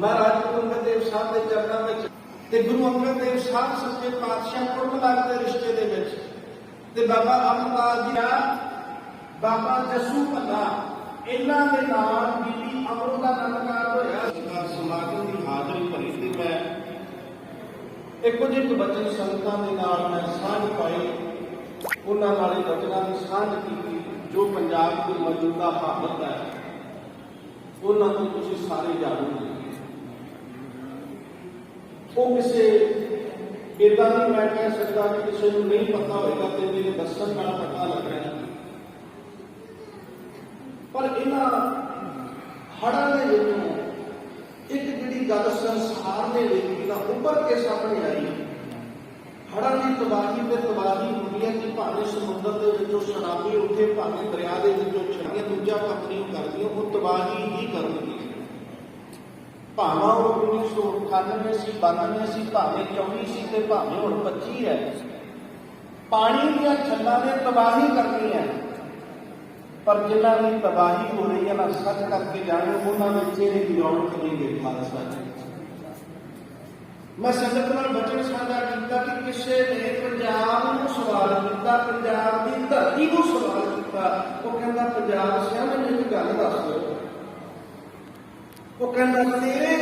ਮਹਾਰਾਜ ਗੁਰੂ ਅੰਗਦ ਦੇਵ ਸਾਹਿਬ ਦੇ ਚਰਨਾਂ ਵਿੱਚ ਤੇ ਗੁਰੂ ਅੰਗਦ ਦੇਵ ਸਾਹਿਬ ਸੱਚੇ ਪਾਤਸ਼ਾਹ ਕੁਰਬਲਾਗ ਦੇ ਰਿਸ਼ਤੇ ਦੇ ਵਿੱਚ ਤੇ ਬਾਬਾ ਅਮਰਦਾਸ ਜੀ ਦਾ ਬਾਬਾ ਜਸੂ ਭੱਲਾ ਇਹਨਾਂ ਦੇ ਨਾਲ ਬੀਬੀ ਅਮਰੋ ਦਾ ਨਮਕਾਰ ਹੋਇਆ। ਸਰਕਾਰ ਸਮਾਗਮ ਦੀ ਹਾਜ਼ਰੀ ਭਰੀ ਤੇ ਮੈਂ। ਇੱਕੋ ਜਿਹੇ ਬਚਨ ਸੰਗਤਾਂ ਦੇ ਨਾਲ ਮੈਂ ਸਾਂਝ ਪਾਈ ਉਹਨਾਂ ਨਾਲ ਰਚਨਾ ਦੀ ਸਾਂਝ ਕੀਤੀ ਜੋ ਪੰਜਾਬ ਦੀ ਮੌਜੂਦਾ ਹਾਲਤ ਹੈ। ਉਹਨਾਂ ਤੋਂ ਤੁਸੀਂ ਸਾਰੇ ਜਾਣੋਗੇ। ਉਹ ਕਿਸੇ ਇਦਾਂ ਨਹੀਂ ਮੈਂ ਕਹਿ ਸਕਦਾ ਕਿ ਕਿਸੇ ਨੂੰ ਨਹੀਂ ਪਤਾ ਹੋਏਗਾ ਤੇ ਮੇਰੇ ਦੱਸਣ ਨਾਲ ਪਤਾ ਲੱਗ ਰਿਹਾ ਪਰ ਇਹਨਾਂ ਹੜਾਂ ਦੇ ਵਿੱਚੋਂ ਇੱਕ ਜਿਹੜੀ ਗੱਲ ਸੰਸਾਰ ਦੇ ਵਿੱਚ ਜਿਹੜਾ ਉੱਭਰ ਕੇ ਸਾਹਮਣੇ ਆਈ ਹੜਾਂ ਦੀ ਤਬਾਹੀ ਤੇ ਤਬਾਹੀ ਹੁੰਦੀ ਹੈ ਕਿ ਭਾਵੇਂ ਸਮੁੰਦਰ ਦੇ ਵਿੱਚੋਂ ਸੁਨਾਮੀ ਉੱਠੇ ਭਾਵੇਂ ਦਰਿਆ ਦੇ ਵਿੱਚੋਂ ਛੜੀਆਂ ਦੂਜਾ ਕੰਮ ਨਹੀਂ ਕਰਦੀਆਂ ਉਹ ਤਬਾਹੀ ਹੀ ਕਰਨਗੀਆਂ ਭਾਵੇਂ ਉਹ 1998 ਸੀ 92 ਸੀ, ਭਾਵੇਂ 24 ਸੀ ਤੇ ਭਾਵੇਂ ਹੁਣ 25 ਹੈ। ਪਾਣੀ ਦੀਆਂ ਛੱਲਾਂ ਨੇ ਤਬਾਹੀ ਕਰਨੀ ਹੈ ਪਰ ਜਿਨ੍ਹਾਂ ਦੀ ਤਬਾਹੀ ਹੋ ਰਹੀ ਹੈ ਨਾ, ਸੱਚ ਕਰਕੇ ਜਾਣੋ, ਉਹਨਾਂ ਦੇ ਚਿਹਰੇ ਦੀ ਰੌਣਕ ਨਹੀਂ ਦੇਖ ਖਾਲਸਾ ਮੈਂ ਸੰਗਤ ਨਾਲ ਬਚਨ ਸਾਂਝਾ ਕੀਤਾ ਕਿ ਕਿਸੇ ਨੇ ਪੰਜਾਬ ਨੂੰ ਸਵਾਲ ਕੀਤਾ, ਪੰਜਾਬ ਦੀ ਧਰਤੀ ਨੂੰ ਸਵਾਲ ਕੀਤਾ। ਉਹ ਕਹਿੰਦਾ, ਪੰਜਾਬ ਸਿਆ ਮੈਨੂੰ ਇੱਕ ਗੱਲ ਦੱਸ ਦਿਓ। ਉਹ ਕਹਿੰਦਾ ਤੇਰੇ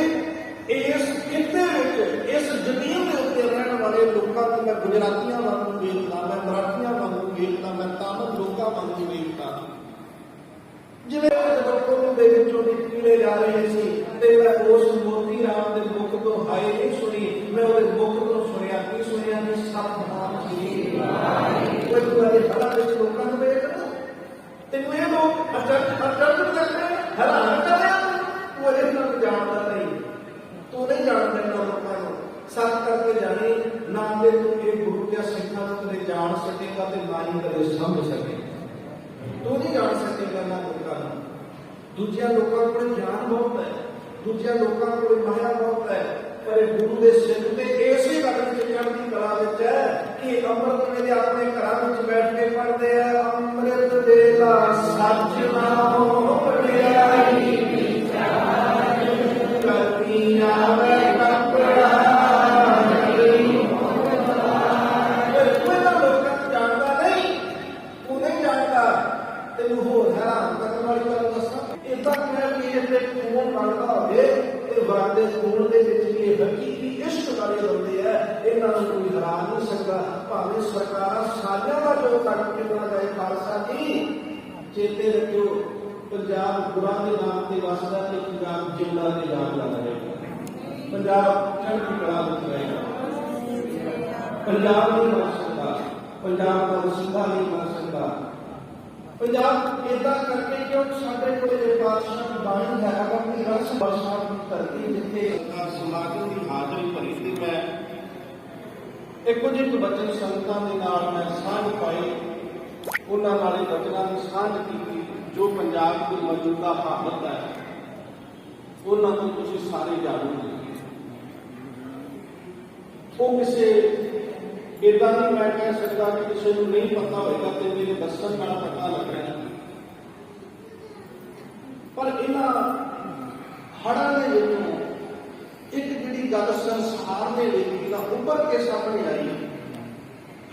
ਇਸ ਖਿੱਤੇ ਵਿੱਚ, ਇਸ ਜ਼ਮੀਨ ਦੇ ਉੱਤੇ ਰਹਿਣ ਵਾਲੇ ਲੋਕਾਂ ਨੂੰ ਮੈਂ ਗੁਜਰਾਤੀਆਂ ਵਾਂਗੂ ਵੇਖਦਾ, ਮੈਂ ਮਰਾਠੀਆਂ ਵਾਂਗੂ ਵੇਖਦਾ, ਮੈਂ ਤਾਮਿਲ ਲੋਕਾਂ ਵਾਂਗੂ ਵੇਖਦਾ। ਜਿਵੇਂ ਜਦੋਂ ਕੋਲੋਂ ਦੇ ਵਿੱਚੋਂ ਨਿਕਲੇ ਜਾ ਰਹੇ ਸੀ ਤੇ ਮੈਂ ਉਸ ਮੋਤੀ ਰਾਮ ਦੇ ਮੁਖ ਤੋਂ ਹਾਏ ਨਹੀਂ ਸੁਣੀ, ਮੈਂ ਉਹਦੇ ਮੁਖ ਤੋਂ ਸੁਣਿਆ, ਕੀ ਸੁਣਿਆ ਕਿ ਸਭ ਨਾਮ ਜੀ ਕੋਈ ਤੁਹਾਡੇ ਹਲਾ ਵਿੱਚ ਲੋਕਾਂ ਨੂੰ ਵੇਖਦਾ? ਤੈਨੂੰ ਇਹ ਲੋਕ ਅਚਰਜ ਅਚਰਜ ਸਮਝ ਸਕੇਗਾ ਤੂੰ ਨਹੀਂ ਜਾਣ ਸਕੇਗਾ ਨਾ ਲੋਕਾਂ ਨੂੰ। ਦੂਜਿਆਂ ਲੋਕਾਂ ਕੋਲ ਗਿਆਨ ਬਹੁਤ ਹੈ। ਦੂਜਿਆਂ ਲੋਕਾਂ ਕੋਲ ਮਾਇਆ ਬਹੁਤ ਹੈ। ਪਰ ਇਹ ਗੁਰੂ ਦੇ ਸਿੱਖ ਤੇ ਇਸੇ ਗੱਲ ਵਿੱਚ ਚੜ੍ਹਦੀ ਕਲਾ ਵਿੱਚ ਹੈ ਕਿ ਅੰਮ੍ਰਿਤ ਵੇਲੇ ਆਪਣੇ ਘਰਾਂ ਵਿੱਚ ਸਰਕਾਰਾਂ ਦਾ ਜੋ ਕੱਟ ਕੇ ਬਣਾ ਜਾਏ ਖਾਲਸਾ ਜੀ, ਚੇਤੇ ਰੱਖਿਓ, ਪੰਜਾਬ ਗੁਰਾਂ ਦੇ ਨਾਮ ਤੇ ਵਸਦਾ ਤੇ ਪੰਜਾਬ ਜਿੰਦਾ ਦੇ ਨਾਮ ਦਾ ਰਹੇਗਾ। ਪੰਜਾਬ ਚੜ੍ਹਦੀ ਕਲਾ ਵਿੱਚ ਰਹੇਗਾ। ਪੰਜਾਬ ਨਹੀਂ ਬਣ ਸਕਦਾ ਪੰਜਾਬ ਦਾ ਵਸਿੰਦਾ ਨਹੀਂ ਬਣ ਸਕਦਾ ਪੰਜਾਬ ਇਦਾਂ ਕਰਕੇ ਕਿਉਂ ਸਾਡੇ ਕੋਲ ਇਹ ਪਾਤਸ਼ਾਹ ਬਾਣੀ ਹੈ ਆਪਣੀ ਰਸ ਬਰਸਾਤ ਦੀ ਧਰਤੀ ਜਿੱਥੇ ਸਰਕਾਰ ਸਮਾਗਮ ਦੀ ਹਾਜ਼ਰੀ ਭਰੀ ਤੇ ਮੈਂ ਇੱਕੋ ਜਿਹੇ ਬਚਨ ਸੰਗਤਾਂ ਦੇ ਨਾਲ ਮੈਂ ਸਾਂਝ ਪਾਈ, ਉਹਨਾਂ ਨਾਲ ਹੀ ਰਚਨਾ ਦੀ ਸਾਂਝ ਕੀਤੀ, ਜੋ ਪੰਜਾਬ ਦੀ ਮੌਜੂਦਾ ਹਾਲਤ ਹੈ। ਉਹਨਾਂ ਤੋਂ ਤੁਸੀਂ ਸਾਰੇ ਜਾਣੋਗੇ। ਉਹ ਕਿਸੇ ਇਦਾਂ ਨਹੀਂ ਮੈਂ ਕਹਿ ਸਕਦਾ ਕਿ ਕਿਸੇ ਨੂੰ ਨਹੀਂ ਪਤਾ ਹੋਏਗਾ ਤੇ ਮੇਰੇ ਦੱਸਣ ਨਾਲ ਪਤਾ ਲੱਗਣਾ ਪਰ ਇਹਨਾਂ ਹੜਾਂ ਦੇ ਵਿੱਚੋਂ ਜਿਹੜੀ ਗੱਲ ਸੰਸਾਰ ਦੇ ਵਿੱਚ ਜਿਹੜਾ ਉੱਭਰ ਕੇ ਸਾਹਮਣੇ ਆਈ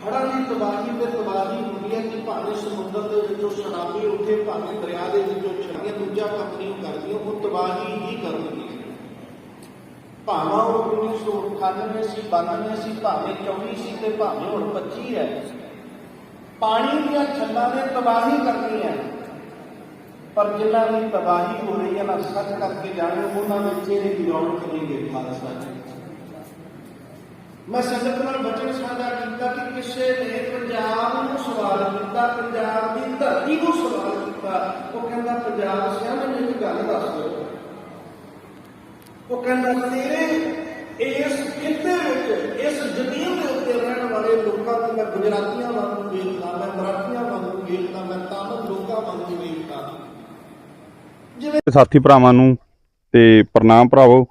ਹੜਾਂ ਦੀ ਤਬਾਹੀ ਤੇ ਤਬਾਹੀ ਹੁੰਦੀ ਹੈ ਕਿ ਭਾਵੇਂ ਸਮੁੰਦਰ ਦੇ ਵਿੱਚੋਂ ਸੁਨਾਮੀ ਉੱਠੇ, ਭਾਵੇਂ ਦਰਿਆ ਦੇ ਵਿੱਚੋਂ ਛੜੀਆਂ ਦੂਜਾ ਕੰਮ ਨਹੀਂ ਕਰਦੀਆਂ, ਉਹ ਤਬਾਹੀ ਹੀ ਕਰਨਗੀਆਂ ਭਾਵੇਂ ਉਹ 1998 ਸੀ 92 ਸੀ ਭਾਵੇਂ 24 ਸੀ ਤੇ ਭਾਵੇਂ ਹੁਣ 25 ਹੈ। ਪਾਣੀ ਦੀਆਂ ਛੱਲਾਂ ਨੇ ਤਬਾਹੀ ਕਰਨੀ ਹੈ। ਪਰ ਜਿਨ੍ਹਾਂ ਦੀ ਤਬਾਹੀ ਹੋ ਰਹੀ ਹੈ ਨਾ ਸੱਚ ਕਰਕੇ ਜਾਣੋ, ਉਹਨਾਂ ਵਿੱਚ ਚਿਹਰੇ ਦੀ ਰੌਣਕ ਨਹੀਂ ਗੇ ਖਾਲਸਾ ਜੀ ਮੈਂ ਸੰਗਤ ਨਾਲ ਬਚਨ ਸਾਂਝਾ ਕੀਤਾ ਕਿ ਕਿਸੇ ਨੇ ਪੰਜਾਬ ਨੂੰ ਸਵਾਲ ਕੀਤਾ, ਪੰਜਾਬ ਦੀ ਧਰਤੀ ਨੂੰ ਸਵਾਲ ਕੀਤਾ, ਉਹ ਕਹਿੰਦਾ, ਪੰਜਾਬ ਸਿਆ ਮੈਨੂੰ ਇੱਕ ਗੱਲ ਦੱਸ ਦਿਓ। ਉਹ ਕਹਿੰਦਾ, ਤੇਰੇ ਇਸ ਕਿੱਤੇ ਵਿੱਚ, ਇਸ ਜ਼ਮੀਨ ਦੇ ਉੱਤੇ ਰਹਿਣ ਵਾਲੇ ਲੋਕਾਂ ਨੂੰ ਮੈਂ ਗੁਜਰਾਤੀਆਂ ਵਾਂਗੂ ਵੇਖਦਾ, ਮੈਂ ਮਰਾਠੀਆਂ ਵਾਂਗੂ ਵੇਖਦਾ, ਮੈਂ ਤਾਮਿਲ ਲੋਕਾਂ ਵਾਂਗੂ ਵੇਖਦਾ। ਸਾਥੀ ਭਰਾਵਾਂ ਨੂੰ ਤੇ ਪ੍ਰਣਾਮ ਭਰਾਵੋ।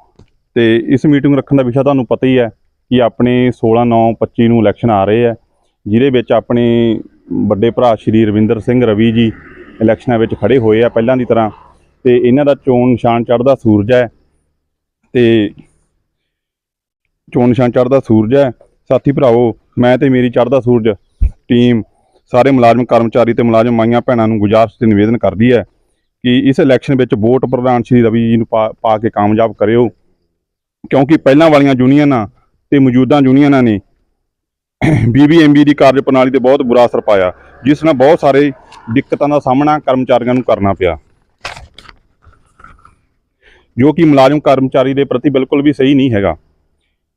ਤੇ ਇਸ ਮੀਟਿੰਗ ਰੱਖਣ ਦਾ ਵਿਸ਼ਾ ਤੁਹਾਨੂੰ ਪਤਾ ਹੀ ਹੈ ਕਿ ਆਪਣੇ 16 9 25 ਨੂੰ ਇਲੈਕਸ਼ਨ ਆ ਰਹੇ ਆ ਜਿਹਦੇ ਵਿੱਚ ਆਪਣੇ ਵੱਡੇ ਭਰਾ ਸ਼੍ਰੀ ਰਵਿੰਦਰ ਸਿੰਘ ਰਵੀ ਜੀ ਇਲੈਕਸ਼ਨਾਂ ਵਿੱਚ ਖੜੇ ਹੋਏ ਆ ਪਹਿਲਾਂ ਦੀ ਤਰ੍ਹਾਂ। ਤੇ ਇਹਨਾਂ ਦਾ ਚੋਣ ਨਿਸ਼ਾਨ ਚੜ੍ਹਦਾ ਸੂਰਜ ਹੈ। ਤੇ ਚੋਣ ਨਿਸ਼ਾਨ ਚੜ੍ਹਦਾ ਸੂਰਜ ਹੈ। ਸਾਥੀ ਭਰਾਵੋ, ਮੈਂ ਤੇ ਮੇਰੀ ਚੜ੍ਹਦਾ ਸੂਰਜ ਟੀਮ ਸਾਰੇ ਮੁਲਾਜ਼ਮ, ਕਰਮਚਾਰੀ ਤੇ ਮੁਲਾਜ਼ਮ ਮਾਈਆਂ ਭੈਣਾਂ ਨੂੰ ਗੁਜ਼ਾਰਿਸ਼ ਤੇ ਨਿਵੇਦਨ ਕਰਦੀ ਹੈ ਕਿ ਇਸ ਇਲੈਕਸ਼ਨ ਵਿੱਚ ਵੋਟ ਪ੍ਰਧਾਨ ਸ਼੍ਰੀ ਰਵੀ ਜੀ ਨੂੰ ਪਾ ਪਾ ਕੇ ਕਾਮਯਾਬ ਕਰਿਓ। ਕਿਉਂਕਿ ਪਹਿਲਾਂ ਵਾਲੀਆਂ ਯੂਨੀਅਨਾਂ ਤੇ ਮੌਜੂਦਾ ਯੂਨੀਅਨਾਂ ਨੇ ਬੀਬੀਐਮਬੀ ਦੀ ਕਾਰਜ ਪ੍ਰਣਾਲੀ ਤੇ ਬਹੁਤ ਬੁਰਾ ਅਸਰ ਪਾਇਆ, ਜਿਸ ਨਾਲ ਬਹੁਤ ਸਾਰੇ ਦਿੱਕਤਾਂ ਦਾ ਸਾਹਮਣਾ ਕਰਮਚਾਰੀਆਂ ਨੂੰ ਕਰਨਾ ਪਿਆ। ਜੋ ਕਿ ਮੁਲਾਜ਼ਮ ਕਰਮਚਾਰੀ ਦੇ ਪ੍ਰਤੀ ਬਿਲਕੁਲ ਵੀ ਸਹੀ ਨਹੀਂ ਹੈਗਾ।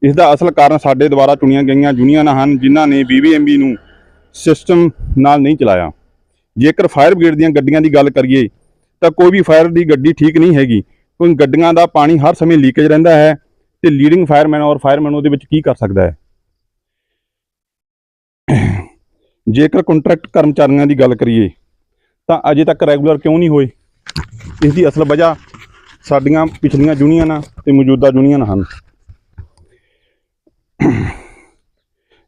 ਇਸ ਦਾ ਅਸਲ ਕਾਰਨ ਸਾਡੇ ਦੁਆਰਾ ਚੁਣੀਆਂ ਗਈਆਂ ਯੂਨੀਅਨਾਂ ਹਨ, ਜਿਨ੍ਹਾਂ ਨੇ ਬੀਬੀਐਮਬੀ ਨੂੰ ਸਿਸਟਮ ਨਾਲ ਨਹੀਂ ਚਲਾਇਆ। ਜੇਕਰ ਫਾਇਰ ਬ੍ਰਿਗੇਡ ਦੀਆਂ ਗੱਡੀਆਂ ਦੀ ਗੱਲ ਕਰੀਏ ਤਾਂ ਕੋਈ ਵੀ ਫਾਇਰ ਦੀ ਗੱਡੀ ਠੀਕ ਨਹੀਂ ਹੈਗੀ। ਕਿਉਂਕਿ ਗੱਡੀਆਂ ਦਾ ਪਾਣੀ ਹਰ ਸਮੇਂ ਲੀਕੇਜ ਰਹਿੰਦਾ ਹੈ ਤੇ ਲੀਡਿੰਗ ਫਾਇਰਮੈਨ ਔਰ ਫਾਇਰਮੈਨ ਉਹਦੇ ਵਿੱਚ ਕੀ ਕਰ ਸਕਦਾ ਹੈ? ਜੇਕਰ ਕੰਟਰੈਕਟ ਕਰਮਚਾਰੀਆਂ ਦੀ ਗੱਲ ਕਰੀਏ, ਤਾਂ ਅਜੇ ਤੱਕ ਰੈਗੂਲਰ ਕਿਉਂ ਨਹੀਂ ਹੋਏ? ਇਸ ਦੀ ਅਸਲ ਵਜ੍ਹਾ ਸਾਡੀਆਂ ਪਿਛਲੀਆਂ ਯੂਨੀਅਨਾਂ ਤੇ ਮੌਜੂਦਾ ਯੂਨੀਅਨ ਹਨ।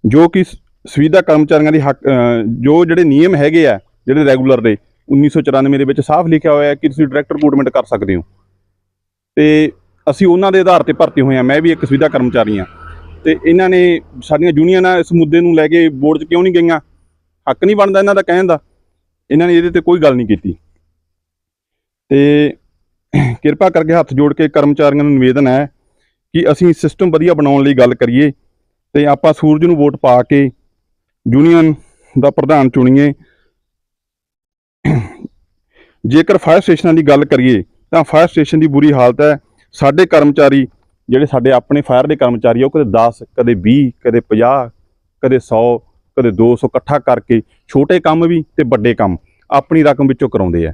ਜੋ ਕਿ ਸੁਵਿਧਾ ਕਰਮਚਾਰੀਆਂ ਦੇ ਹੱਕ ਜੋ ਜਿਹੜੇ ਨਿਯਮ ਹੈਗੇ ਆ, ਜਿਹੜੇ ਰੈਗੂਲਰ ਦੇ 1994 ਦੇ ਵਿੱਚ ਸਾਫ਼ ਲਿਖਿਆ ਹੋਇਆ ਹੈ ਕਿ ਤੁਸੀਂ ਡਾਇਰੈਕਟ ਰਿਕਰੂਟਮੈਂਟ ਕਰ ਸਕਦੇ ਹੋ। ਤੇ ਅਸੀਂ ਉਹਨਾਂ ਦੇ ਆਧਾਰ ਤੇ ਭਰਤੀ ਹੋਏ ਆ ਮੈਂ ਵੀ ਇੱਕ ਸੁਵਿਧਾ ਕਰਮਚਾਰੀ ਆ ਤੇ ਇਹਨਾਂ ਨੇ ਸਾਡੀਆਂ ਯੂਨੀਅਨਾਂ ਇਸ ਮੁੱਦੇ ਨੂੰ ਲੈ ਕੇ ਬੋਰਡ 'ਚ ਕਿਉਂ ਨਹੀਂ ਗਈਆਂ? ਹੱਕ ਨਹੀਂ ਬਣਦਾ ਇਹਨਾਂ ਦਾ ਕਹਿਣ ਦਾ। ਇਹਨਾਂ ਨੇ ਇਹਦੇ ਤੇ ਕੋਈ ਗੱਲ ਨਹੀਂ ਕੀਤੀ। ਤੇ ਕਿਰਪਾ ਕਰਕੇ ਹੱਥ ਜੋੜ ਕੇ ਕਰਮਚਾਰੀਆਂ ਨੂੰ ਨਿਵੇਦਨ ਹੈ ਕਿ ਅਸੀਂ ਸਿਸਟਮ ਵਧੀਆ ਬਣਾਉਣ ਲਈ ਗੱਲ ਕਰੀਏ ਤੇ ਆਪਾਂ ਸੂਰਜ ਨੂੰ ਵੋਟ ਪਾ ਕੇ ਯੂਨੀਅਨ ਦਾ ਪ੍ਰਧਾਨ ਚੁਣੀਏ। ਜੇਕਰ ਫਾਇਰ ਸਟੇਸ਼ਨਾਂ ਦੀ ਗੱਲ ਕਰੀਏ, ਤਾਂ ਫਾਇਰ ਸਟੇਸ਼ਨ ਦੀ ਬੁਰੀ ਹਾਲਤ ਹੈ। ਸਾਡੇ ਕਰਮਚਾਰੀ, ਜਿਹੜੇ ਸਾਡੇ ਆਪਣੇ ਫਾਇਰ ਦੇ ਕਰਮਚਾਰੀ ਆ, ਉਹ ਕਦੇ 10 ਕਦੇ 20 ਕਦੇ 50 ਕਦੇ 100 ਕਦੇ 200 ਇਕੱਠਾ ਕਰਕੇ ਛੋਟੇ ਕੰਮ ਵੀ ਤੇ ਵੱਡੇ ਕੰਮ ਆਪਣੀ ਰਕਮ ਵਿੱਚੋਂ ਕਰਾਉਂਦੇ ਆ।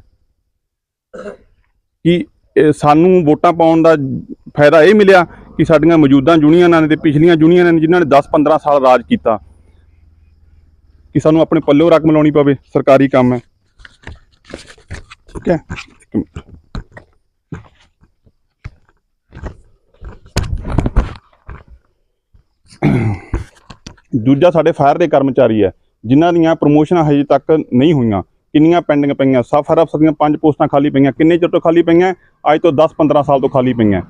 ਕਿ ਸਾਨੂੰ ਵੋਟਾਂ ਪਾਉਣ ਦਾ ਫਾਇਦਾ ਇਹ ਮਿਲਿਆ ਕਿ ਸਾਡੀਆਂ ਮੌਜੂਦਾ ਯੂਨੀਅਨਾਂ ਨੇ ਤੇ ਪਿਛਲੀਆਂ ਯੂਨੀਅਨਾਂ ਨੇ ਜਿਨ੍ਹਾਂ ਨੇ 10-15 ਸਾਲ ਰਾਜ ਕੀਤਾ, ਕਿ ਸਾਨੂੰ ਆਪਣੇ ਪੱਲਿਓ ਰਕਮ ਲਾਉਣੀ ਪਵੇ, ਸਰਕਾਰੀ ਕੰਮ ਹੈ। ਠੀਕ ਦੂਜਾ ਸਾਡੇ ਫਾਇਰ ਦੇ ਕਰਮਚਾਰੀ ਹੈ, ਜਿਨ੍ਹਾਂ ਦੀਆਂ ਪ੍ਰਮੋਸ਼ਨਾਂ ਹਜੇ ਤੱਕ ਨਹੀਂ ਹੋਈਆਂ। ਕਿੰਨੀਆਂ ਪੈਂਡਿੰਗ ਪਈਆਂ? ਸਬ ਫਾਇਰ ਅਫਸਰ ਦੀਆਂ ਪੰਜ ਪੋਸਟਾਂ ਖਾਲੀ ਪਈਆਂ। ਕਿੰਨੇ ਚਿਰ ਤੋਂ ਖਾਲੀ ਪਈਆਂ? ਅੱਜ ਤੋਂ 10-15 ਸਾਲ ਤੋਂ ਖਾਲੀ ਪਈਆਂ।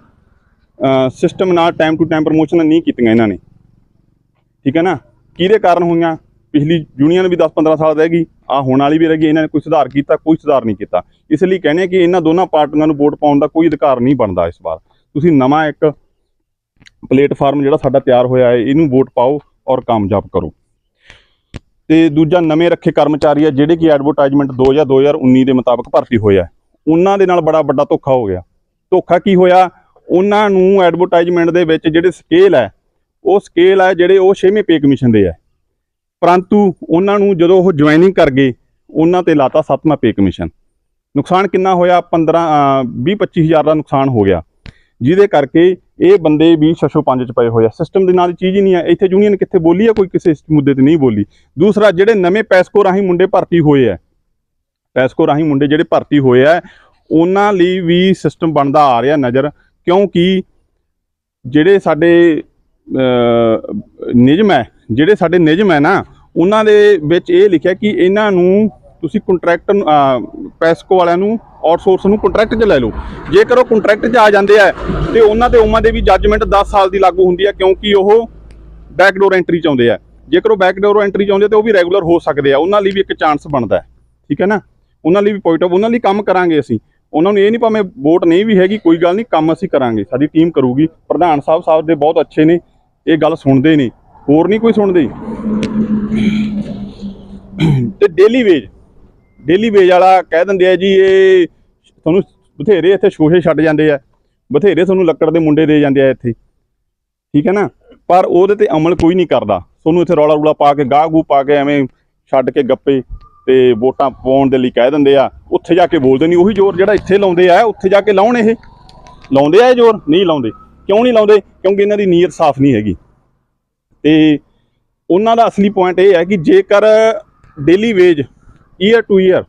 ਸਿਸਟਮ ਨਾਲ ਟਾਈਮ ਟੂ ਟਾਈਮ ਪ੍ਰਮੋਸ਼ਨ ਨਹੀਂ ਕੀਤੀਆਂ ਇਹਨਾਂ ਨੇ। ਠੀਕ ਹੈ ਨਾ? ਕਿਹਦੇ ਕਾਰਨ ਹੋਈਆਂ? ਪਿਛਲੀ ਯੂਨੀਅਨ ਵੀ 10-15 ਸਾਲ ਰਹਿ ਗਈ ਆ ਹੋਣ ਵਾਲੀ ਵੀ ਰਹਿ ਗਈ, ਇਹਨਾਂ ਨੇ ਕੋਈ ਸੁਧਾਰ ਕੀਤਾ, ਕੋਈ ਸੁਧਾਰ ਨਹੀਂ ਕੀਤਾ। ਇਸ ਲਈ ਕਹਿੰਦੇ ਕਿ ਇਹਨਾਂ ਦੋਨਾਂ ਪਾਰਟੀਆਂ ਨੂੰ ਵੋਟ ਪਾਉਣ ਦਾ ਕੋਈ ਅਧਿਕਾਰ ਨਹੀਂ ਬਣਦਾ ਇਸ ਵਾਰ। ਤੁਸੀਂ ਨਵਾਂ ਇੱਕ ਪਲੇਟਫਾਰਮ ਜਿਹੜਾ ਸਾਡਾ ਤਿਆਰ ਹੋਇਆ ਹੈ, ਇਹਨੂੰ ਵੋਟ ਪਾਓ ਔਰ ਕਾਮਯਾਬ ਕਰੋ। ਤੇ ਦੂਜਾ ਨਵੇਂ ਰੱਖੇ ਕਰਮਚਾਰੀ ਆ, ਜਿਹੜੇ ਕਿ ਐਡਵਰਟਾਈਜ਼ਮੈਂਟ 2 ਜਾਂ 2019 ਦੇ ਮੁਤਾਬਕ ਭਰਤੀ ਹੋਇਆ ਉਹਨਾਂ ਦੇ ਨਾਲ ਬੜਾ ਵੱਡਾ ਧੋਖਾ ਹੋ ਗਿਆ। ਧੋਖਾ ਕੀ ਹੋਇਆ? ਉਹਨਾਂ ਨੂੰ ਐਡਵਰਟਾਈਜ਼ਮੈਂਟ ਦੇ ਵਿੱਚ ਜਿਹੜੇ ਸਕੇਲ ਹੈ ਉਹ ਸਕੇਲ ਹੈ ਜਿਹੜੇ ਉਹ 6ਵੇਂ ਪੇ ਕਮਿਸ਼ਨ ਦੇ ਹੈ ਪਰੰਤੂ ਉਹਨਾਂ ਨੂੰ ਜਦੋਂ ਉਹ ਜੁਆਇਨਿੰਗ ਕਰ ਗਏ, ਉਹਨਾਂ ਤੇ ਲਾਤਾ ਸੱਤਵਾਂ ਪੇ ਕਮਿਸ਼ਨ ਨੁਕਸਾਨ ਕਿੰਨਾ ਹੋਇਆ? 15 20 25000 ਦਾ ਨੁਕਸਾਨ ਹੋ ਗਿਆ। ਜਿਹਦੇ ਕਰਕੇ ਇਹ ਬੰਦੇ ਵੀ 605 ਚ ਪਏ ਹੋਏ ਆ। ਸਿਸਟਮ ਦੇ ਨਾਲ ਚੀਜ਼ ਹੀ ਨਹੀਂ ਹੈ ਇੱਥੇ ਯੂਨੀਅਨ ਕਿੱਥੇ ਬੋਲੀ ਆ? ਕੋਈ ਕਿਸੇ ਮੁੱਦੇ ਤੇ ਨਹੀਂ ਬੋਲੀ। ਦੂਸਰਾ, ਜਿਹੜੇ ਨਵੇਂ ਪੈਸਕੋ ਰਾਹੀਂ ਮੁੰਡੇ ਭਰਤੀ ਹੋਏ ਆ, ਪੈਸਕੋ ਰਾਹੀਂ ਮੁੰਡੇ ਜਿਹੜੇ ਭਰਤੀ ਹੋਏ ਆ, ਉਹਨਾਂ ਲਈ ਵੀ ਸਿਸਟਮ ਬਣਦਾ ਆ ਰਿਹਾ ਨਜ਼ਰ। ਕਿਉਂਕਿ ਜਿਹੜੇ ਸਾਡੇ ਨਿਯਮ ਹੈ ਜਿਹੜੇ ਸਾਡੇ ਨਿਯਮ ਹੈ ਨਾ, ਉਹਨਾਂ ਦੇ ਵਿੱਚ ਇਹ ਲਿਖਿਆ ਕਿ ਇਹਨਾਂ ਨੂੰ ਤੁਸੀਂ ਕੰਟਰੈਕਟ ਪੈਸਕੋ ਵਾਲਿਆਂ ਨੂੰ ਆਊਟਸੋਰਸ ਨੂੰ ਕੰਟਰੈਕਟ 'ਚ ਲੈ ਲਓ। ਜੇਕਰ ਉਹ ਕੰਟਰੈਕਟ 'ਚ ਆ ਜਾਂਦੇ ਆ, ਤੇ ਉਹਨਾਂ ਤੇ ਉਹਨਾਂ ਦੇ ਵੀ ਜੱਜਮੈਂਟ 10 ਸਾਲ ਦੀ ਲਾਗੂ ਹੁੰਦੀ ਹੈ ਕਿਉਂਕਿ ਉਹ ਬੈਕਡੋਰ ਐਂਟਰੀ ਚ ਆਉਂਦੇ ਆ। ਜੇਕਰ ਉਹ ਬੈਕਡੋਰ ਐਂਟਰੀ ਚ ਆਉਂਦੇ ਤੇ ਉਹ ਵੀ ਰੈਗੂਲਰ ਹੋ ਸਕਦੇ ਆ। ਉਹਨਾਂ ਲਈ ਵੀ ਇੱਕ ਚਾਂਸ ਬਣਦਾ ਹੈ। ਠੀਕ ਹੈ ਨਾ? ਉਹਨਾਂ ਲਈ ਵੀ ਪੁਆਇੰਟ ਆਫ ਉਹਨਾਂ ਲਈ ਕੰਮ ਕਰਾਂਗੇ ਅਸੀਂ। ਉਹਨਾਂ ਨੂੰ ਇਹ ਨਹੀਂ ਭਾਵੇਂ ਵੋਟ ਨਹੀਂ ਵੀ ਹੈਗੀ, ਕੋਈ ਗੱਲ ਨਹੀਂ, ਕੰਮ ਅਸੀਂ ਕਰਾਂਗੇ। ਸਾਡੀ ਟੀਮ ਕਰੂਗੀ। ਪ੍ਰਧਾਨ ਸਾਹਿਬ ਸਾਹਿਬ ਦੇ ਬਹੁਤ ਅੱਛੇ ਨੇ। ਇਹ ਗੱਲ ਸੁਣਦੇ ਨੇ। ਹੋਰ ਨਹੀਂ ਕੋਈ ਸੁਣਦੇ। ਤੇ ਡੇਲੀ ਵੇਜ ਡੇਲੀ ਵੇਜ ਵਾਲਾ ਕਹਿ ਦਿੰਦੇ ਆ ਜੀ, ਇਹ ਤੁਹਾਨੂੰ ਬਥੇਰੇ ਇੱਥੇ ਸ਼ੋਸ਼ੇ ਛੱਡ ਜਾਂਦੇ ਆ, ਬਥੇਰੇ ਤੁਹਾਨੂੰ ਲੱਕੜ ਦੇ ਮੁੰਡੇ ਦੇ ਜਾਂਦੇ ਆ ਇੱਥੇ। ਠੀਕ ਹੈ ਨਾ? ਪਰ ਉਹਦੇ ਤੇ ਅਮਲ ਕੋਈ ਨਹੀਂ ਕਰਦਾ। ਤੁਹਾਨੂੰ ਇੱਥੇ ਰੌਲਾ ਰੂਲਾ ਪਾ ਕੇ, ਗਾਹ ਗੂ ਪਾ ਕੇ ਐਵੇਂ ਛੱਡ ਕੇ ਗੱਪੇ ਤੇ ਵੋਟਾਂ ਪਾਉਣ ਦੇ ਲਈ ਕਹਿ ਦਿੰਦੇ ਆ, ਉੱਥੇ ਜਾ ਕੇ ਬੋਲਦੇ ਨਹੀਂ। ਉਹੀ ਜ਼ੋਰ ਜਿਹੜਾ ਇੱਥੇ ਲਾਉਂਦੇ ਆ, ਉੱਥੇ ਜਾ ਕੇ ਲਾਉਣ ਇਹ। ਲਾਉਂਦੇ ਆ ਇਹ ਜ਼ੋਰ? ਨਹੀਂ ਲਾਉਂਦੇ। ਕਿਉਂ ਨਹੀਂ ਲਾਉਂਦੇ? ਕਿਉਂਕਿ ਇਹਨਾਂ ਦੀ ਨੀਅਤ ਸਾਫ਼ ਨਹੀਂ ਹੈਗੀ। ਤੇ ਉਹਨਾਂ ਦਾ ਅਸਲੀ ਪੁਆਇੰਟ ਇਹ ਹੈ ਕਿ ਜੇਕਰ daily wage year to year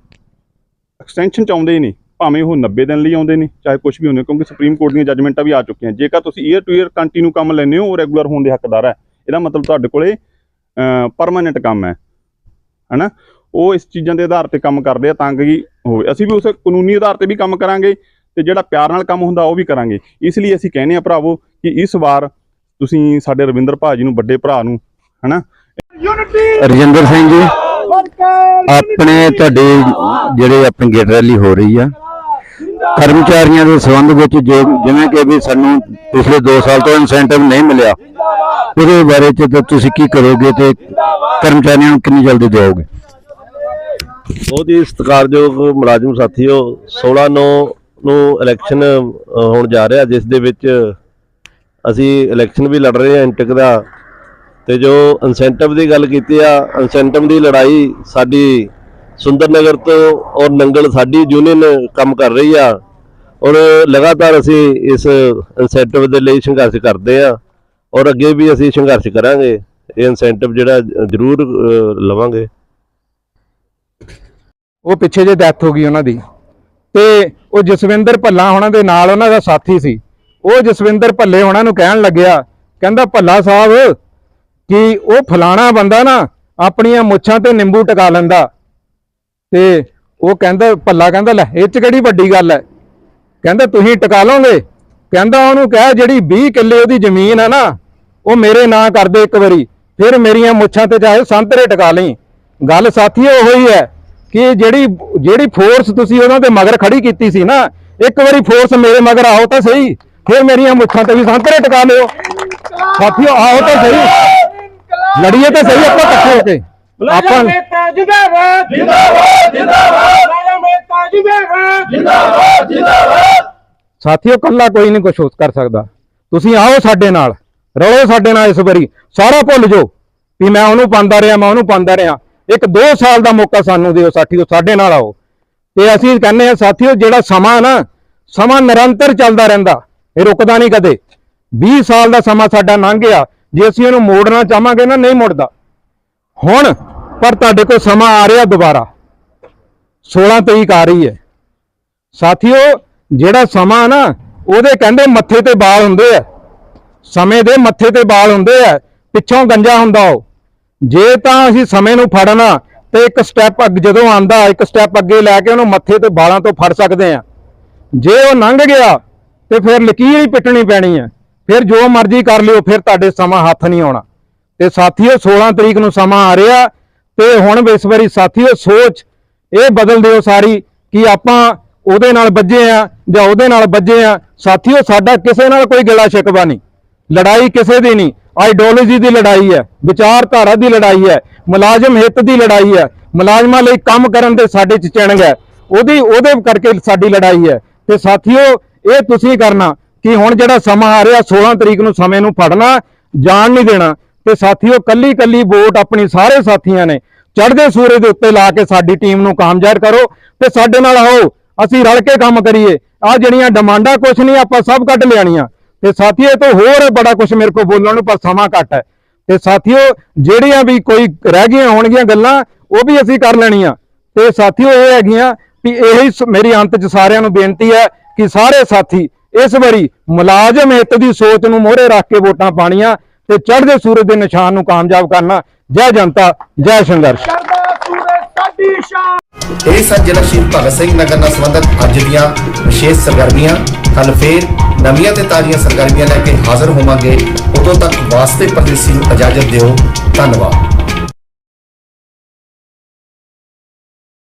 extension ਚਾਹੁੰਦੇ ਨੇ, ਭਾਵੇਂ ਉਹ 90 ਦਿਨ ਲਈ ਆਉਂਦੇ ਨੇ, ਚਾਹੇ ਕੁਝ ਵੀ ਹੁੰਦੇ ਕਿਉਂਕਿ ਸੁਪਰੀਮ ਕੋਰਟ ਦੀਆਂ ਜੱਜਮੈਂਟਾਂ ਵੀ ਆ ਚੁੱਕੀਆਂ। ਜੇਕਰ ਤੁਸੀਂ ਈਅਰ ਟੂ ਈਅਰ ਕੰਟੀਨਿਊ ਕੰਮ ਲੈਂਦੇ ਹੋ, ਉਹ ਰੈਗੂਲਰ ਹੋਣ ਦੇ ਹੱਕਦਾਰ ਹੈ। ਇਹਦਾ ਮਤਲਬ ਤੁਹਾਡੇ ਕੋਲੇ ਪਰਮਾਨੈਂਟ ਕੰਮ ਹੈ। ਹਨਾ? ਉਹ ਇਸ ਚੀਜ਼ਾਂ ਦੇ ਆਧਾਰ ਤੇ ਕੰਮ ਕਰਦੇ ਆ ਤਾਂ ਕਿ ਹੋਵੇ। ਅਸੀਂ ਵੀ ਉਸ ਕਾਨੂੰਨੀ ਆਧਾਰ ਤੇ ਵੀ ਕੰਮ ਕਰਾਂਗੇ ਤੇ ਜਿਹੜਾ ਪਿਆਰ ਨਾਲ ਕੰਮ ਹੁੰਦਾ, ਉਹ ਵੀ ਕਰਾਂਗੇ। ਇਸ ਲਈ ਅਸੀਂ ਕਹਿੰਦੇ ਆ ਭਰਾਵੋ ਕਿ ਇਸ ਵਾਰ ਤੁਸੀਂ ਸਾਡੇ ਰਵਿੰਦਰ ਭਾਜੀ ਨੂੰ ਵੱਡੇ ਭਰਾ ਨੂੰ ਹਨਾ? ਰਜਿੰਦਰ ਸਿੰਘ ਜੀ ਆਪਣੇ ਤੁਹਾਡੇ ਜਿਹੜੇ ਆਪਣੀ ਗੇਟ ਰੈਲੀ ਹੋ ਰਹੀ ਆ ਕਰਮਚਾਰੀਆਂ ਦੇ ਸੰਬੰਧ ਵਿੱਚ ਜੋ ਜਿਵੇਂ ਕਿ ਵੀ ਸਾਨੂੰ ਪਿਛਲੇ 2 ਸਾਲ ਤੋਂ ਇਨਸੈਂਟਿਵ ਨਹੀਂ ਮਿਲਿਆ ਉਹਦੇ ਬਾਰੇ ਚ ਤਾਂ ਤੁਸੀਂ ਕੀ ਕਰੋਗੇ ਤੇ ਕਰਮਚਾਰੀਆਂ ਨੂੰ ਕਿੰਨੀ ਜਲਦੀ ਦਿਓਗੇ? ਬਹੁਤ ਹੀ ਸਤਿਕਾਰਯੋਗ ਮੁਲਾਜ਼ਮ ਸਾਥੀਓ 16 9 ਨੂੰ ਇਲੈਕਸ਼ਨ ਹੋਣ ਜਾ ਰਿਹਾ ਜਿਸ ਦੇ ਵਿੱਚ ਅਸੀਂ ਇਲੈਕਸ਼ਨ ਵੀ ਲੜ ਰਹੇ ਹਾਂ ਇੰਟਕ ਦਾ ਤੇ ਜੋ ਇਨਸੈਂਟਿਵ ਦੀ ਗੱਲ ਕੀਤੀ ਆ ਇਨਸੈਂਟਿਵ ਦੀ ਲੜਾਈ ਸਾਡੀ ਸੁੰਦਰ ਨਗਰ ਤੋਂ ਔਰ ਨੰਗਲ ਸਾਡੀ ਯੂਨੀਅਨ ਕੰਮ ਕਰ ਰਹੀ ਆ ਔਰ ਲਗਾਤਾਰ ਅਸੀਂ ਇਸ ਇਨਸੈਂਟਿਵ ਦੇ ਲਈ ਸੰਘਰਸ਼ ਕਰਦੇ ਆ ਔਰ ਅੱਗੇ ਵੀ ਅਸੀਂ ਸੰਘਰਸ਼ ਕਰਾਂਗੇ, ਇਹ ਇਨਸੈਂਟਿਵ ਜਿਹੜਾ ਜ਼ਰੂਰ ਲਵਾਂਗੇ। ਉਹ ਪਿੱਛੇ ਜੇ ਡੈਥ ਹੋ ਗਈ ਉਹਨਾਂ ਦੀ ਤੇ ਉਹ ਜਸਵਿੰਦਰ ਭੱਲਾ ਉਹਨਾਂ ਦੇ ਨਾਲ ਉਹਨਾਂ ਦਾ ਸਾਥੀ ਸੀ। ਉਹ ਜਸਵਿੰਦਰ ਭੱਲੇ ਉਹਨਾਂ ਨੂੰ ਕਹਿਣ ਲੱਗਿਆ, ਕਹਿੰਦਾ, ਭੱਲਾ ਸਾਹਿਬ, ਕਿ ਉਹ ਫਲਾਣਾ ਬੰਦਾ ਨਾ, ਆਪਣੀਆਂ ਮੁੱਛਾਂ ਤੇ ਨਿੰਬੂ ਟਿਕਾ ਲੈਂਦਾ। ਤੇ ਉਹ ਕਹਿੰਦਾ, ਭੱਲਾ ਕਹਿੰਦਾ, ਲੈ, ਇਹ ਚ ਕਿਹੜੀ ਵੱਡੀ ਗੱਲ ਹੈ ਕਹਿੰਦਾ, ਤੁਸੀਂ ਟਿਕਾ ਲਓਗੇ? ਕਹਿੰਦਾ, ਉਹਨੂੰ ਕਹਿ, ਜਿਹੜੀ 20 ਕਿੱਲੇ ਉਹਦੀ ਜ਼ਮੀਨ ਹੈ ਨਾ, ਉਹ ਮੇਰੇ ਨਾਂ ਕਰ ਦੇ ਇੱਕ ਵਾਰੀ, ਫਿਰ ਮੇਰੀਆਂ ਮੁੱਛਾਂ ਤੇ ਚਾਹੇ ਸੰਤਰੇ ਟਿਕਾ ਲਈ। ਗੱਲ ਸਾਥੀਓ ਉਹੀ ਹੈ ਕਿ ਜਿਹੜੀ ਜਿਹੜੀ ਫੋਰਸ ਤੁਸੀਂ ਉਹਨਾਂ ਦੇ ਮਗਰ ਖੜੀ ਕੀਤੀ ਸੀ ਨਾ, ਇੱਕ ਵਾਰੀ ਫੋਰਸ ਮੇਰੇ ਮਗਰ ਆਓ ਤਾਂ ਸਹੀ। ਫਿਰ ਮੇਰੀਆਂ ਮੁੱਛਾਂ ਤੇ ਵੀ ਸੰਤਰੇ ਟਿਕਾ ਲਿਓ। ਸਾਥੀਓ ਆਓ ਤਾਂ ਸਹੀ। ਲੜੀਏ ਤਾਂ ਸਹੀ ਆਪਾਂ ਇਕੱਠੇ ਹੋ ਕੇ। ਆਪਾਂ ਜਿੰਦਾਬਾਦ। ਜਿੰਦਾਬਾਦ ਜਿੰਦਾਬਾਦ। ਮੇਤਾ ਜਿੰਦਾਬਾਦ। ਜਿੰਦਾਬਾਦ ਸਾਥੀਓ ਕੱਲਾ ਕੋਈ ਨਹੀਂ ਕੁਝ ਕਰ ਸਕਦਾ। ਤੁਸੀਂ ਆਓ ਸਾਡੇ ਨਾਲ। ਰਲੋ ਸਾਡੇ ਨਾਲ ਇਸ ਵਾਰੀ। ਸਾਰਾ ਭੁੱਲ ਜਾਓ ਵੀ ਮੈਂ ਉਹਨੂੰ ਪਾਉਂਦਾ ਰਿਹਾ ਮੈਂ ਉਹਨੂੰ ਪਾਉਂਦਾ ਰਿਹਾ। ਇੱਕ 2 ਸਾਲ ਦਾ ਮੌਕਾ ਸਾਨੂੰ ਦਿਓ ਸਾਥੀਓ ਸਾਡੇ ਨਾਲ ਆਓ। ਤੇ ਅਸੀਂ ਕਹਿੰਦੇ ਆ ਸਾਥੀਓ ਜਿਹੜਾ ਸਮਾਂ ਨਾ ਸਮਾਂ ਨਿਰੰਤਰ ਚੱਲਦਾ ਰਹਿੰਦਾ। ਇਹ ਰੁਕਦਾ ਨਹੀਂ ਕਦੇ। 20 ਸਾਲ ਦਾ ਸਮਾਂ ਸਾਡਾ ਲੰਘ ਗਿਆ। ਜੇ ਅਸੀਂ ਇਹਨੂੰ ਮੋੜਨਾ ਚਾਹਾਂਗੇ ਨਾ, ਨਹੀਂ ਮੁੜਦਾ। ਹੁਣ ਪਰ ਤੁਹਾਡੇ ਕੋਲ ਸਮਾਂ ਆ ਰਿਹਾ ਦੁਬਾਰਾ। 16 ਤਰੀਕ ਆ ਰਹੀ ਹੈ। ਸਾਥੀਓ, ਜਿਹੜਾ ਸਮਾਂ ਨਾ, ਉਹਦੇ ਕਹਿੰਦੇ ਮੱਥੇ ਤੇ ਬਾਲ ਹੁੰਦੇ ਆ। ਸਮੇਂ ਦੇ ਮੱਥੇ ਤੇ ਬਾਲ ਹੁੰਦੇ ਆ। ਪਿੱਛੋਂ ਗੰਜਾ ਹੁੰਦਾ ਉਹ। ਜੇ ਤਾਂ ਅਸੀਂ ਸਮੇਂ ਨੂੰ ਫੜਨਾ, ਤੇ ਇੱਕ ਸਟੈਪ ਅੱਗ ਜਦੋਂ ਆਂਦਾ ਇੱਕ ਸਟੈਪ ਅੱਗੇ ਲੈ ਕੇ ਉਹਨੂੰ ਮੱਥੇ ਤੇ ਬਾਲਾਂ ਤੋਂ ਫੜ ਸਕਦੇ ਆ। ਜੇ ਉਹ ਲੰਘ ਗਿਆ ਤੇ ਫਿਰ ਲਕੀਰ ਹੀ ਪਿੱਟਣੀ ਪੈਣੀ ਹੈ ਫਿਰ ਜੋ ਮਰਜ਼ੀ ਕਰ ਲਿਓ, ਫਿਰ ਤੁਹਾਡੇ ਸਮਾਂ ਹੱਥ ਨਹੀਂ ਆਉਣਾ। ਤੇ ਸਾਥੀਓ 16 ਤਰੀਕ ਨੂੰ ਸਮਾਂ ਆ ਰਿਹਾ ਤੇ ਹੁਣ ਇਸ ਵਾਰੀ ਸਾਥੀਓ, ਸੋਚ ਇਹ ਬਦਲ ਦਿਓ ਸਾਰੀ ਕਿ ਆਪਾਂ ਉਹਦੇ ਨਾਲ ਵੱਜੇ ਆ ਜਾਂ ਉਹਦੇ ਨਾਲ ਵੱਜੇ ਆ। ਸਾਥੀਓ, ਸਾਡਾ ਕਿਸੇ ਨਾਲ ਕੋਈ ਗਿਲਾ ਸ਼ਿਕਵਾ ਨਹੀਂ। ਲੜਾਈ ਕਿਸੇ ਦੀ ਨਹੀਂ। ਆਈਡੀਓਲੋਜੀ ਦੀ ਲੜਾਈ ਹੈ, ਵਿਚਾਰਧਾਰਾ ਦੀ ਲੜਾਈ ਹੈ, ਮੁਲਾਜ਼ਮ ਹਿੱਤ ਦੀ ਲੜਾਈ ਹੈ। ਮੁਲਾਜ਼ਮਾਂ ਲਈ ਕੰਮ ਕਰਨ ਦੇ ਸਾਡੇ ਚ ਚਿਣਗ ਹੈ। ਉਹਦੀ ਉਹਦੇ ਕਰਕੇ ਸਾਡੀ ਲੜਾਈ ਹੈ। ਤੇ ਸਾਥੀਓ ਇਹ ਤੁਸੀਂ ਕਰਨਾ ਕਿ ਹੁਣ ਜਿਹੜਾ ਸਮਾਂ ਆ ਰਿਹਾ 16 ਤਰੀਕ ਨੂੰ ਸਮੇਂ ਨੂੰ ਫੜਨਾ, ਜਾਣ ਨਹੀਂ ਦੇਣਾ। ਤੇ ਸਾਥੀਓ ਕੱਲੀ ਕੱਲੀ ਵੋਟ ਆਪਣੀ ਸਾਰੇ ਸਾਥੀਆਂ ਨੇ ਚੜ੍ਹਦੇ ਸੂਰਜ ਦੇ ਉੱਤੇ ਲਾ ਕੇ ਸਾਡੀ ਟੀਮ ਨੂੰ ਕਾਮਯਾਬ ਕਰੋ ਤੇ ਸਾਡੇ ਨਾਲ ਆਓ, ਅਸੀਂ ਰਲ ਕੇ ਕੰਮ ਕਰੀਏ। ਆ ਜਿਹੜੀਆਂ ਡਿਮਾਂਡਾਂ ਕੁਛ ਨਹੀਂ, ਆਪਾਂ ਸਭ ਕੱਢ ਲਿਆਣੀਆਂ ਤੇ ਸਾਥੀਓ, ਇਹ ਤੋਂ ਹੋਰ ਬੜਾ ਕੁਝ ਮੇਰੇ ਕੋਲ ਬੋਲਣ ਨੂੰ ਪਰ ਸਮਾਂ ਘੱਟ ਹੈ। ਤੇ ਸਾਥੀਓ, ਜਿਹੜੀਆਂ ਵੀ ਕੋਈ ਰਹਿ ਗਈਆਂ ਹੋਣਗੀਆਂ ਗੱਲਾਂ, ਉਹ ਵੀ ਅਸੀਂ ਕਰ ਲੈਣੀਆਂ। ਤੇ ਸਾਥੀਓ, ਇਹ ਹੈਗੀਆਂ ਵੀ ਇਹੀ ਸ- ਮੇਰੀ ਅੰਤ ਚ ਸਾਰਿਆਂ ਨੂੰ ਬੇਨਤੀ ਹੈ ਕਿ ਸਾਰੇ ਸਾਥੀ ਇਸ ਵਾਰੀ ਮੁਲਾਜ਼ਮ ਹਿੱਤ ਦੀ ਸੋਚ ਨੂੰ ਮੋਹਰੇ ਰੱਖ ਕੇ ਵੋਟਾਂ ਪਾਣੀਆਂ ਤੇ ਚੜ੍ਹਦੇ ਸੂਰਜ ਦੇ ਨਿਸ਼ਾਨ ਨੂੰ ਕਾਮਯਾਬ ਕਰਨਾ। ਜੈ ਜਨਤਾ ਜੈ ਸੰਘਰਸ਼। ਇਹ ਸਨ ਜ਼ਿਲ੍ਹਾ ਸ਼ਹੀਦ ਭਗਤ ਸਿੰਘ ਨਗਰ ਨਾਲ ਸੰਬੰਧਿਤ ਅੱਜ ਦੀਆਂ ਵਿਸ਼ੇਸ਼ ਸਰਗਰਮੀਆਂ। ਕੱਲ ਫੇਰ ਨਵੀਆਂ ਤੇ ਤਾਜ਼ੀਆਂ ਸਰਗਰਮੀਆਂ ਲੈ ਕੇ ਹਾਜ਼ਰ ਹੋਵਾਂਗੇ। ਉਦੋਂ ਤੱਕ ਵਾਸਤੇ ਪਰਦੇਸੀ ਨੂੰ ਇਜਾਜ਼ਤ ਦਿਓ। ਧੰਨਵਾਦ।